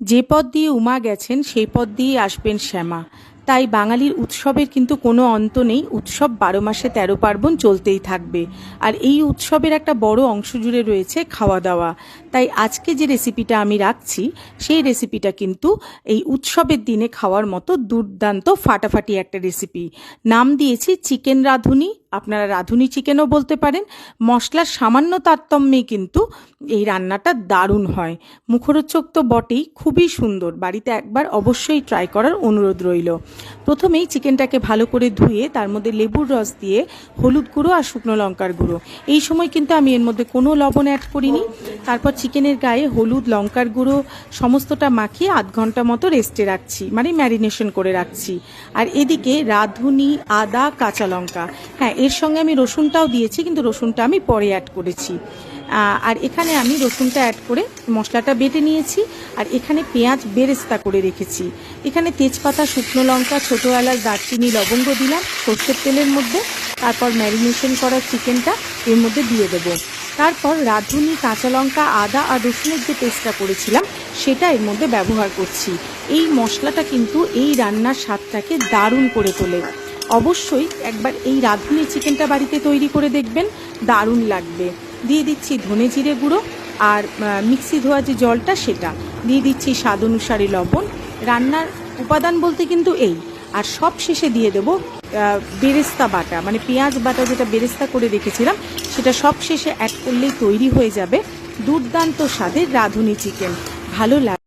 যে পথ দিয়ে উমা গেছেন, সেই পথ দিয়েই আসবেন শ্যামা। তাই বাঙালির উৎসবের কিন্তু কোনো অন্ত নেই, উৎসব বারো মাসে তেরো পার্বণ চলতেই থাকবে। আর এই উৎসবের একটা বড় অংশ জুড়ে রয়েছে খাওয়া দাওয়া তাই আজকে যে রেসিপিটা আমি রাখছি, সেই রেসিপিটা কিন্তু এই উৎসবের দিনে খাওয়ার মতো দুর্দান্ত ফাটাফাটি একটা রেসিপি। নাম দিয়েছি চিকেন রাঁধুনি আপনারা রাঁধুনি চিকেনও বলতে পারেন। মশলার সামান্য তারতম্যেই কিন্তু এই রান্নাটা দারুণ হয়। মুখরোচক তো বটেই, খুবই সুন্দর। বাড়িতে একবার অবশ্যই ট্রাই করার অনুরোধ রইল। প্রথমেই চিকেনটাকে ভালো করে ধুয়ে, তার মধ্যে লেবুর রস দিয়ে হলুদ গুঁড়ো আর শুকনো লঙ্কার গুঁড়ো। এই সময় কিন্তু আমি এর মধ্যে কোনো লবণ অ্যাড করিনি। তারপর চিকেনের গায়ে হলুদ, লঙ্কার গুঁড়ো সমস্তটা মাখিয়ে আধ ঘণ্টা মতো রেস্টে রাখছি মানে ম্যারিনেশন করে রাখছি। আর এদিকে রাঁধুনি, আদা, কাঁচা লঙ্কা। হ্যাঁ এর সঙ্গে আমি রসুনটাও দিয়েছি, কিন্তু রসুনটা আমি পরে অ্যাড করেছি। আর এখানে আমি রসুনটা অ্যাড করে মশলাটা বেটে নিয়েছি, আর এখানে পেঁয়াজ বেরেস্তা করে রেখেছি। এখানে তেজপাতা, শুকনো লঙ্কা, ছোটো এলাচ, দারচিনি, লবঙ্গ দিলাম সর্ষের তেলের মধ্যে। তারপর ম্যারিনেশন করা চিকেনটা এর মধ্যে দিয়ে দেবো। তারপর রাঁধুনি, কাঁচা লঙ্কা, আদা আর রসুনের যে পেস্টটা করেছিলাম, সেটা এর মধ্যে ব্যবহার করছি। এই মশলাটা কিন্তু এই রান্নার স্বাদটাকে দারুণ করে তোলে। অবশ্যই একবার এই রাঁধুনি চিকেনটা বাড়িতে তৈরি করে দেখবেন, দারুণ লাগবে। দিয়ে দিচ্ছি ধনে জিরে গুঁড়ো আর মিক্সি ধোয়া যে জলটা সেটা। দিয়ে দিচ্ছি স্বাদ অনুসারে লবণ। রান্নার উপাদান বলতে কিন্তু এই। আর সব শেষে দিয়ে দেবো বেরেস্তা বাটা। মানে পেঁয়াজ বাটা যেটা বেরেস্তা করে রেখেছিলাম, সেটা সব শেষে অ্যাড করলেই তৈরি হয়ে যাবে দুর্দান্ত স্বাদের রাঁধুনি চিকেন। ভালো লাগে